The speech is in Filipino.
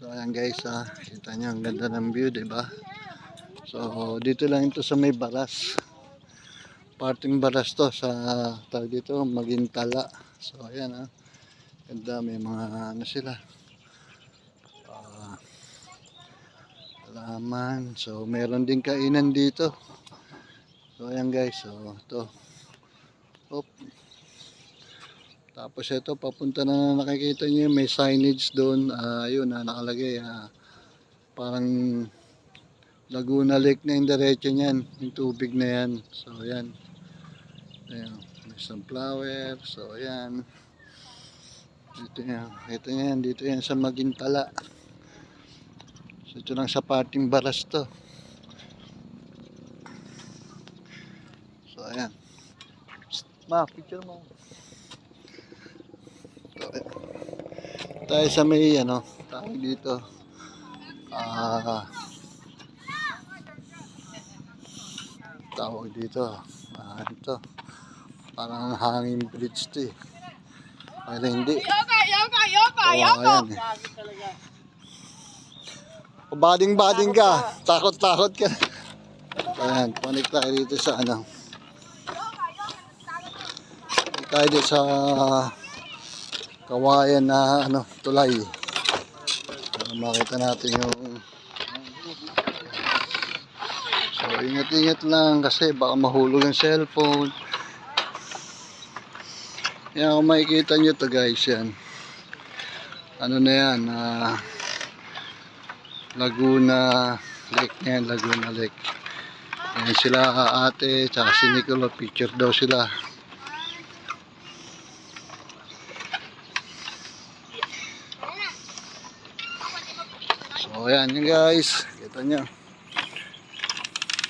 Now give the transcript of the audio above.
So ayan guys, ah, kita nyo ang ganda ng view, di ba? So dito lang ito sa may baras. Parting baras to sa tawag dito, Magintala. So ayan ah. Ganda may mga ano sila. Ah, halaman. So meron din kainan dito. So ayan guys, so ito. Op. Tapos ito, papunta na nakikita niyo may signage doon. Ah, yun, na nakalagay. ah, parang Laguna Lake na yung diretso niyan. Yung tubig na yan. So, yan. Ayan. May sunflower. So, ayan. Dito yan. Ito yan. Dito yan sa Magintala. So, ito lang sa parting baras to. So, ayan. Ma, picture mo. Tayo sa may, ano, tayo dito. Ah, tawag dito. Ah, ito. Parang hanging bridge to eh. Pero hindi. Yoka, yoka, yoka, yoka. ayan eh. Bading-bading ka. Takot-takot ka. Ayan, connect tayo dito sa ano. Tayo dito sa kawayan na ano, tulay. Para makita natin yung So, ingat-ingat lang kasi baka mahulog ang cellphone. Yan, kung makikita nyo to guys, yan. Ano na yan, ah, Laguna Lake yan, Laguna Lake. Yan sila ate, tsaka si Nicolo, picture daw sila. So, ayan yun guys, kita nyo.